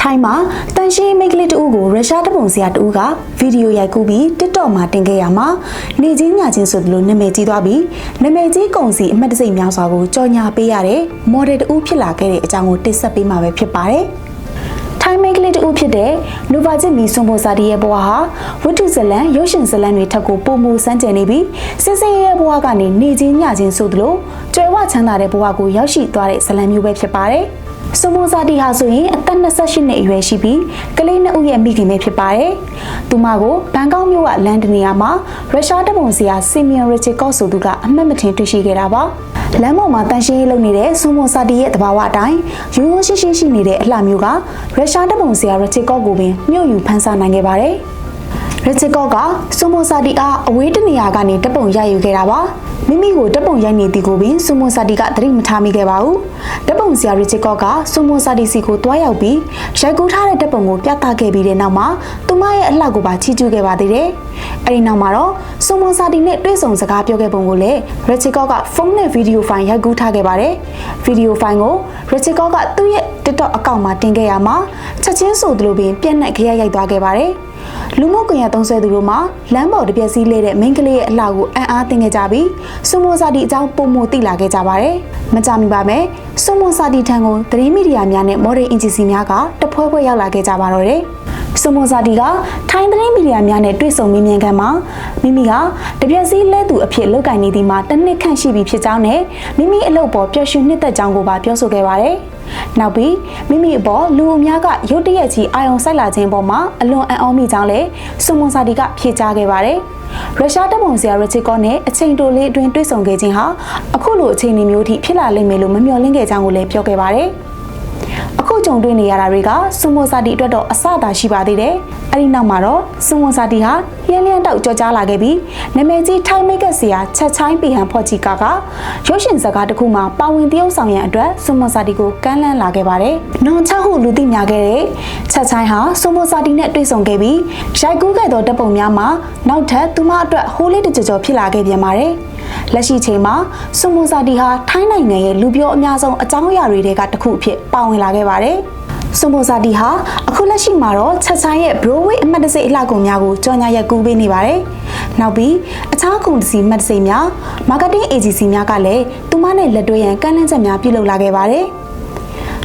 ထိုင်းမှာတန်ရှင်းမိန်းကလေးတဦးကိုရုရှားတပုံစရာတဦးကဗီဒီယိုရိုက်ကူးပြီး TikTok မှာတင်ခဲ့ရမှာနေချင်းညချင်းဆိုသလိုနာမည်ကြီးသွားပြီးနာမည်ကြီးကုံစီအမှတ်တစိမ့်များစွာကိုကြော်ညာပေးရတဲ့မော်ဒယ်တဦးဖြစ်လာခဲ့တဲ့အကြောင်းကိုတင်ဆက်ပေးမှာပဲဖြစ်ပါတယ်။ထိုင်းမိန်းကလေးတဦးဖြစ်တဲ့နူဗာဂျစ်မီဆွန်ပိုစာတီရဲ့ဘဝဟာဝတ္ထုဇလံရုပ်ရှင်ဇလံတွေထက်ကိုပုံမူစမ်းကြယ်နေပြီးစစ်စင်ရဲ့ဘဝကနေနေချင်းညချင်းဆိုသလိုကျွယ်ဝချမ်းသာတဲ့ဘဝကိုရောက်ရှိသွားတဲ့ဇလံမျိုးပဲဖြစ်ပါတယ်။ စမိုဇာတီဟာဆိုရင်အသက်28နှစ်အရွယ်ရှိပြီးကလေးနှစ်ဦးရဲ့မိခင်ပဲဖြစ်ပါတယ်။သူမကိုဘန်ကောက်မြို့ကလန်ဒနီယာမှာရုရှားတပုံစရာစီမီယန်ရစ်ချီကော့ဆိုသူကအမှတ်မထင်တွေ့ရှိခဲ့တာပါ။လမ်းပေါ်မှာတန်ရှင်းရေးလုပ်နေတဲ့စမိုဇာတီရဲ့တဘာဝအတိုင်းရိုးရိုးရှင်းရှင်းရှိနေတဲ့အလှမျိုးကရုရှားတပုံစရာရစ်ချီကော့ကိုပင်မြို့ယူဖန်ဆာနိုင်ခဲ့ပါတယ်။ ရစ်ချစ်ကော့ကဆူမိုစာတီအားအဝေးတနေရာကနေတပ်ပုံရိုက်ယူခဲ့တာပါမိမိကိုတပ်ပုံရိုက်နေသည်ကိုပင်ဆူမိုစာတီကသတိမထားမိခဲ့ပါဘူးတပ်ပုံဆရာရစ်ချစ်ကော့ကဆူမိုစာတီစီကိုတွားရောက်ပြီးရိုက်ကူးထားတဲ့တပ်ပုံကိုပြသခဲ့ပြီးတဲ့နောက်မှာသူမရဲ့အလှကိုပါချီးကျူးခဲ့ပါသေးတယ်အဲဒီနောက်မှာတော့ဆူမိုစာတီနဲ့တွေ့ဆုံစကားပြောခဲ့ပုံကိုလည်းရစ်ချစ်ကော့ကဖုန်းနဲ့ဗီဒီယိုဖိုင်ရိုက်ကူးထားခဲ့ပါတယ်ဗီဒီယိုဖိုင်ကိုရစ်ချစ်ကော့ကသူ့ရဲ့ TikTok အကောင့်မှာတင်ခဲ့ရမှာချက်ချင်းဆိုသလိုပင်ပြက်နှက်ခရိုက်ရိုက်သွားခဲ့ပါတယ် လူမှုကွန်ရက်သုံးဆွဲသူတို့မှာလမ်းပေါ်တစ်ပြက်စီးလဲတဲ့မိန်းကလေးရဲ့အလှကိုအံ့အားသင်ခဲ့ကြပြီးစုမိုစာတီအကြောင်းပုံမသိလာခဲ့ကြပါတယ်။မကြမီပါမယ်။စုမိုစာတီထံကိုသတင်းမီဒီယာများနဲ့ modern agency များကတဖွဲဖွဲရောက်လာခဲ့ကြပါတော့တယ်။ စုမိုစာတီကထိုင်းသတင်းမီဒီယာများနဲ့တွေ့ဆုံမေးမြန်းခန်းမှာမိမိကတပြက်စီးလဲသူအဖြစ်လောက်ကင်နေသည်မှာတစ်နှစ်ခန့်ရှိပြီဖြစ်ကြောင်းနဲ့မိမိအလုပ်ပေါ်ပျော်ရွှင်နှစ်သက်ကြောင်းကိုပါပြောဆိုခဲ့ပါတယ်။နောက်ပြီးမိမိအပေါ်လူအများကရုတ်တရက်ကြီးအာယုံစိုက်လာခြင်းပေါ်မှာအလွန်အံ့ဩမိကြောင်းလည်းစုမွန်စာတီကဖြေကြားခဲ့ပါတယ်။ရုရှားတပ်ပုံဆရာရစ်ချစ်ကောနဲ့အချိန်တိုလေးအတွင်းတွေ့ဆုံခဲ့ခြင်းဟာအခုလိုအခြေအနေမျိုးထိဖြစ်လာလိမ့်မယ်လို့မမျှော်လင့်ခဲ့ကြောင်းကိုလည်းပြောခဲ့ပါတယ်။ အခုကြုံတွေ့နေရတာတွေကစုမွန်စာတီအတွက်တော့အဆသာရှိပါသေးတယ်။အဲဒီနောက်မှာတော့စုမွန်စာတီဟာရင်းလျန်းတောက်ကြောကြားလာခဲ့ပြီးနာမည်ကြီးထိုင်းမိတ်ကပ်ဆရာချက်ချိုင်းပီဟန်ဖော့ချီကာကရုပ်ရှင်ဇာတ်ကားတစ်ခုမှာပါဝင်တရုပ်ဆောင်ရန်အတွက်စုမွန်စာတီကိုကမ်းလှမ်းလာခဲ့ပါတယ်။နွန်ချဟုလူသိများခဲ့တဲ့ချက်ချိုင်းဟာစုမွန်စာတီနဲ့တွေ့ဆုံခဲ့ပြီးရိုက်ကူးခဲ့သောတပ်ပုံများမှာနောက်ထပ်သူမအတွက်ဟိုးလေးတစ်ကြော်ဖြစ်လာခဲ့ပြန်ပါတယ်။ လက်ရှိချိန်မှာစုမွန်စာတီဟာထိုင်းနိုင်ငံရဲ့လူပြောအများဆုံးအကြောင်းအရာတွေကတစ်ခုအဖြစ်ပါဝင်လာခဲ့ပါတယ်။စွန်ပိုစာတီဟာအခုလက်ရှိမှာတော့ချက်ချိုင်းရဲ့ Broadway အမှတ်တစိအလှကုန်များကိုကြော်ညာရက်ကူးပေးနေပါတယ်။နောက်ပြီးအခြားကုန်စည်မှတ်တစိများ marketing agency များကလည်းသူမနဲ့လက်တွဲရန်ကန့်လန့်ချက်များပြုလုပ်လာခဲ့ပါတယ်။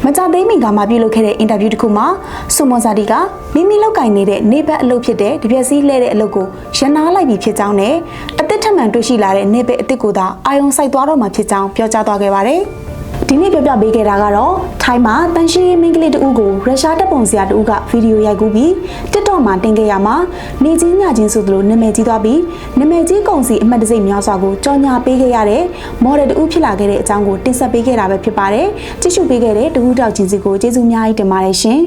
မကြသေးမီကမှပြုလုပ်ခဲ့တဲ့အင်တာဗျူးတစ်ခုမှာစွန်မွန်စာတီကမိမိလောက်ကင်နေတဲ့နေဘက်အလုပ်ဖြစ်တဲ့တပြက်စီးလဲတဲ့အလုပ်ကိုရနာလိုက်ပြီးဖြစ်ကြောင်းနဲ့အသစ်ထပ် မံတွေ့ရှိလာတဲ့နေဘက်အသစ်ကိုသာအာယုံစိုက်သွားတော့မှာဖြစ်ကြောင်းပြောကြားသွားခဲ့ပါတယ်။ဒီနေ့ပြောပြပေးခဲ့တာကတော့ထိုင်းမှာတန်ရှင်းရေးမိန်းကလေးတဦးကိုရုရှားတပ်ပုံစရာတဦးကဗီဒီယိုရိုက်ကူးပြီး TikTok မှာတင်ခဲ့ရမှာနေချင်းညချင်းဆိုသလိုနာမည်ကြီးသွားပြီးနာမည်ကြီးကုံစီအမှတ်တစိမ့်များစွာကိုကြော်ညာပေးခဲ့ရတဲ့မော်ဒယ်တဦးဖြစ်လာခဲ့တဲ့အကြောင်းကိုတင်ဆက်ပေးခဲ့တာပဲဖြစ်ပါတယ်ကြည့်ရှုပေးခဲ့တဲ့တကူတောက်ချင်းစီကိုကျေးဇူးအများကြီးတင်ပါတယ်ရှင်